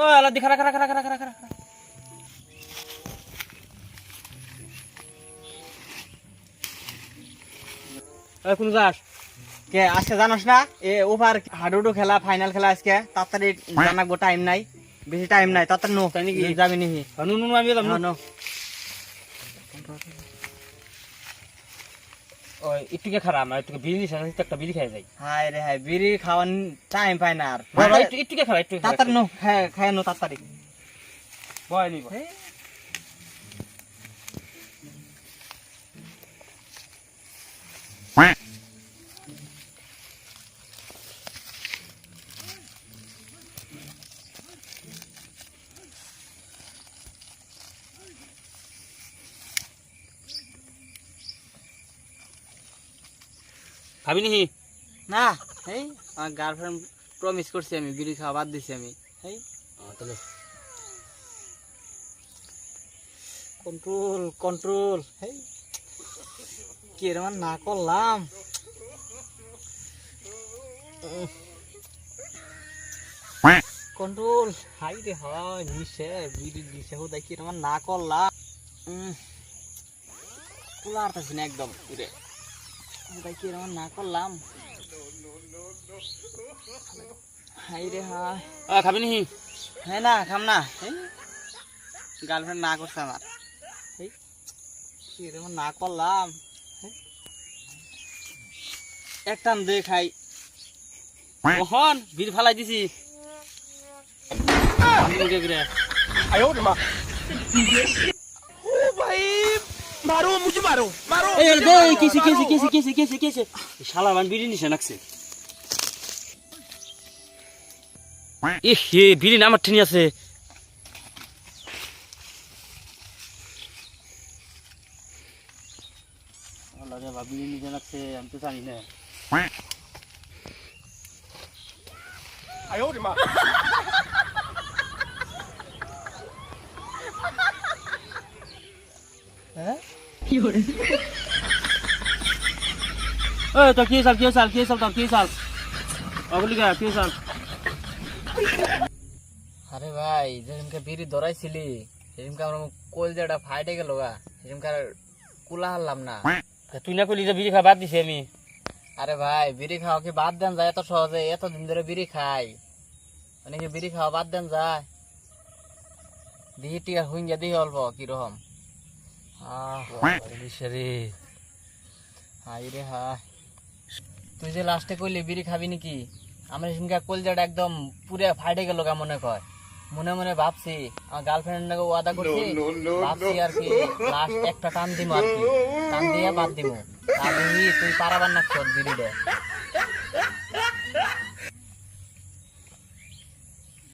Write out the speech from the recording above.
বাদ দি খারা খারা খারা খারা খারা খারা এই কোন যাস কে আজকে জানোস না? এ ওভার হাডুডু খেলা ফাইনাল খেলা আজকে। তাড়াতাড়ি জানাব টাইম নাই। বেশি টাইম নাই। তাড়াতাড়ি নো তাই নাকি? যাবি নিহি নুন আমি নো, নো। ওই একটুকে খারা আমার বিড়ি একটা বিড়ি খাই যাই। হায় রে হাই বিড়ি খাওয়ার টাইম পাই না আর। বাবা, একটু একটুকে একটু তাড়াতাড়ি নো হ্যাঁ খায় নো তাড়াতাড়ি। বয় নিব। ভাবি নিহি না এই আমার গার্লফ্রেন্ড প্রমিস করছি আমি বিড়ি খাওয়া বাদ দিছি আমি এই তাহলে। কন্ট্রোল কন্ট্রোল এই কি আমার না করলাম। কন্ট্রোল হাই রে হয় নিশে বিড়ি দিছে হো দেখি আমার না করলাম। কুলা আরতাছি না একদম রে দেখি রে আমার না করলাম? হাই রে হাই। খাবি নিহি হ্যাঁ না খাম না। গার্লফ্রেন্ড না করছে আমার। কি আমার না করলাম? হেই। এক টান দে খাই। ওহন বিড়ি ফালাই দিছি। মুখে করে। এই, এই, দে, কিসে, কিসে, কিসে, কিসে, কিসে, কিসে? শালা মান বিড়ি নিছে নাকছে। এ হে বিড়ি না আমার ঠেনি আছে। বিড়ি নিছে নাকছে আমি তো জানি না। এই তো কি চাল কি চাল কি চাল তো কি চাল অগলি গা কি চাল আরে ভাই যেদিনকে বিড়ি ধরাইছিলি সেদিনকে আমার কলজাটা ফাইটে গেল গা। সেদিনকে আর কুলা হারলাম না। তুই না কইলি যে বিড়ি খা বাদ দিছি আমি? আরে ভাই বিড়ি খাওয়া কি বাদ দেন যায়? এত সহজে এতদিন ধরে বিড়ি খাই। অনেকে বিড়ি খাওয়া বাদ দেন যায়? দিহি টিকা হুইঙ্গা দিহি অল্প কীরকম? হাই রে হাই তুই যে লাস্টে কইলি বিড়ি খাবি নাকি? আমার সেদিনকে কলজাটা একদম পুরে ফাইটে গেল গা মনে কয়। মনে মনে ভাবছি আমার গার্লফ্রেন্ড ওয়াদা করছি ভাবছি আর কি লাস্ট একটা টান দিমু আর কি। টান দিয়ে বাদ দিমু। আর তুই পারাবার না বিড়িটা।